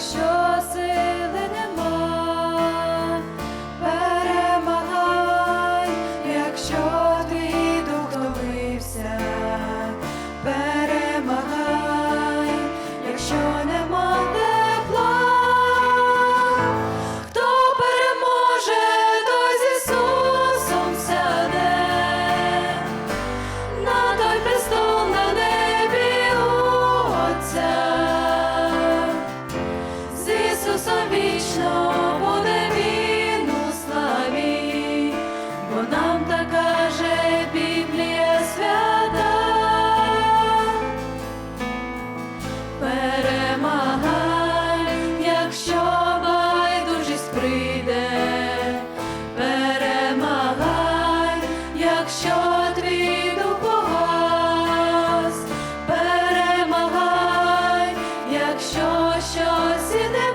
show. якщо щось іде.